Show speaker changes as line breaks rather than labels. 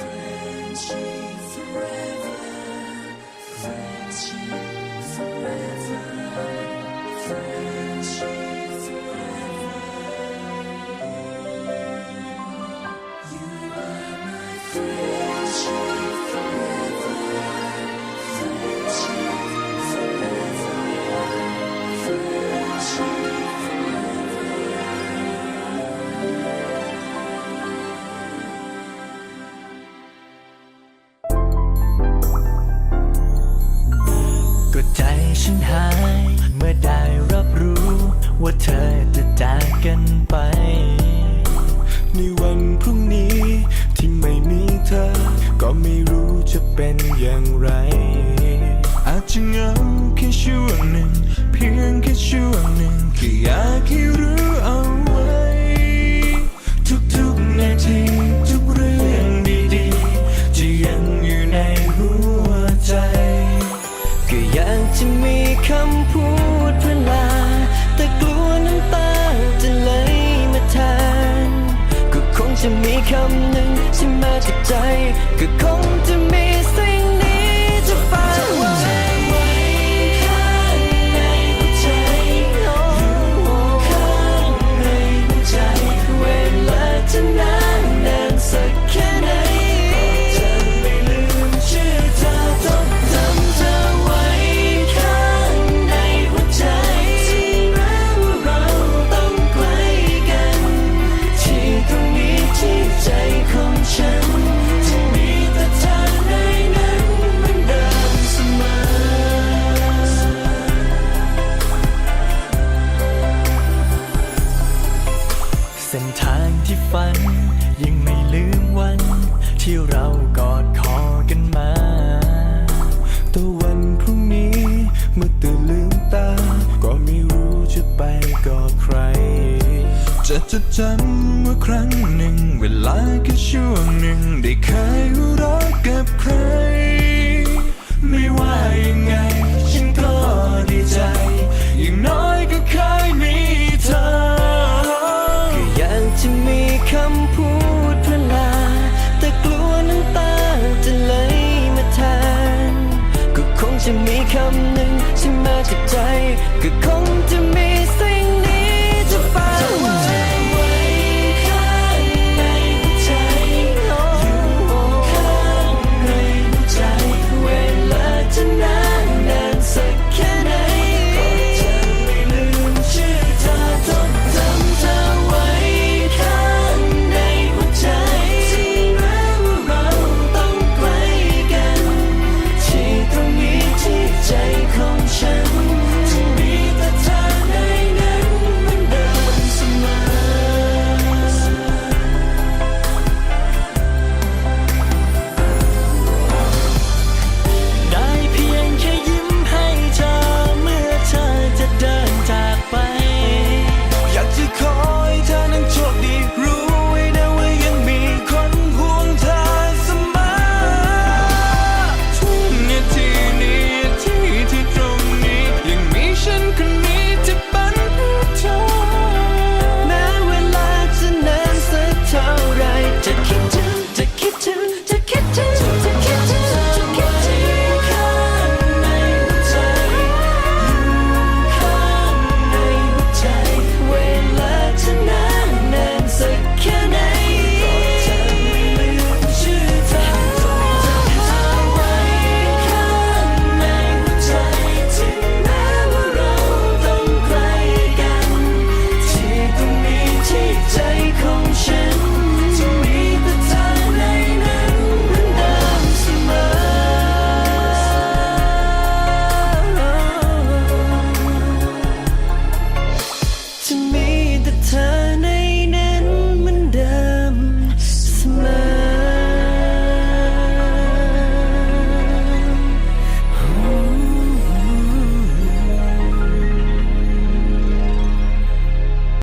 Friendship forever. Friendship ใจฉันหาย เมื่อได้รับรู้ว่าเธอจะจากกันไป
ใน
ว
ัน
พรุ่ง
นี้ที่ไม่มีเธอ ก็ไม่รู้จะเป็น
อย่
างไร อาจจะเหงาแค่ช่วงหนึ่ง เพียงแค่ช่วงหนึ่งแค่อยากให้รู้
คำหนึ่งที่มาจากใจก็คง กอดคอกันมา แ
ต่วันพ
ร
ุ่
ง
นี้เมื่อตื่นลืมตา ก็ไม่
ร
ู้จะ
ไ
ป
กอดใคร
จะจะจ
ำว่าครั้งหนึ่ง เวลาแค่ช่ว
งหนึ่ง ได้เค
ยรัก
กับใคร
ไม่ว่ายังไง ฉันก็ดีใจ อย่างน้อยก็เคยมีเธอ ก็อยากจะมีคำพูด